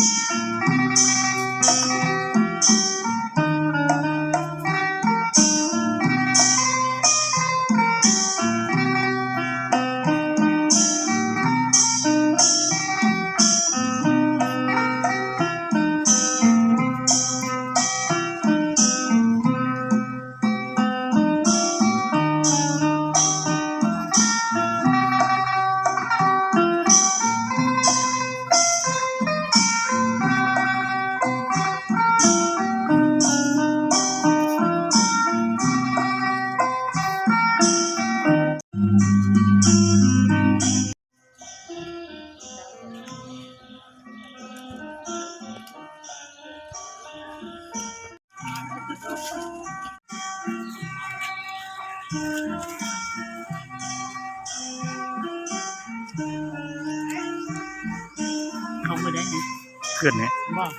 Música เขาไม่ได้ไงเกิดเนี่ยบอก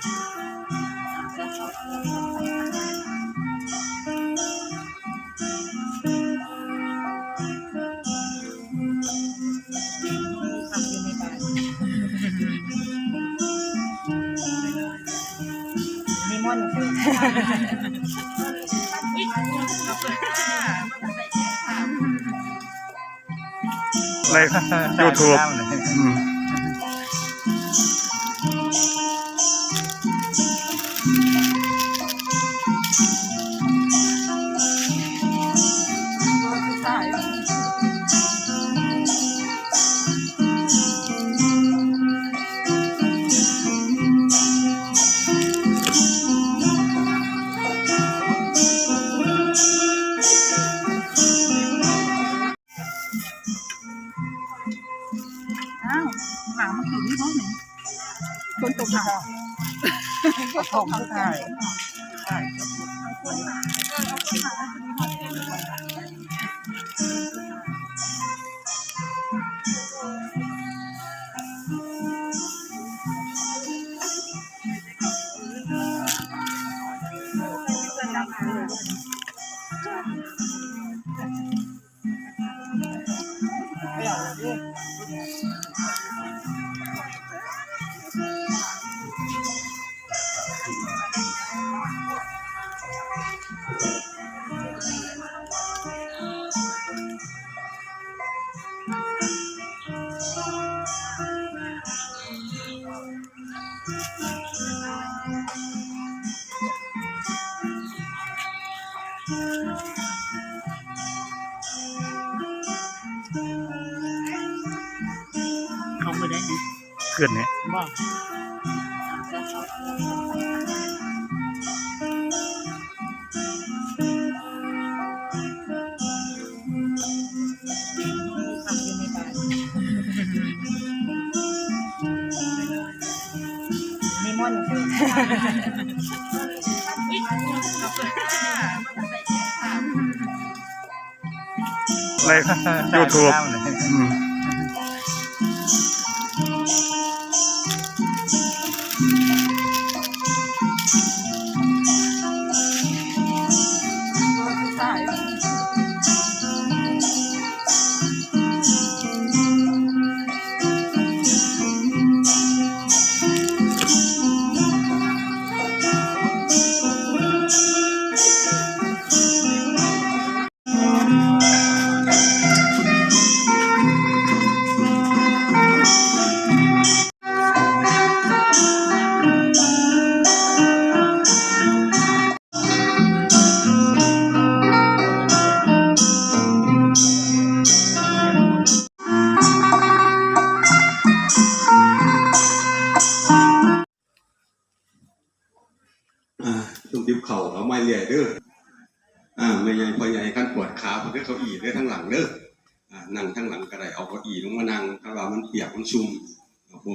นิมนต์คือ อะไรยูทูบอืม หมามาขี่นี่บ้างไหนคนตกข่าวของผู้ชายใช่ เขาไม่ได้ไงเกิดเนี่ยบอก นิมนต์คืออะไรยูทูบ อืม เข่าเอาไม้เลี่ยเด้ออ่าไม่ใหญ่พอใหญ่กันปวดขาผมก็เก้าอี้เด้อทั้งหลังเด้ออ่านั่งทั้งหลังก็ได้เอาเก้าอี้ลงมานั่งถ้าว่ามันเปียกมันชุ่มโอ้โห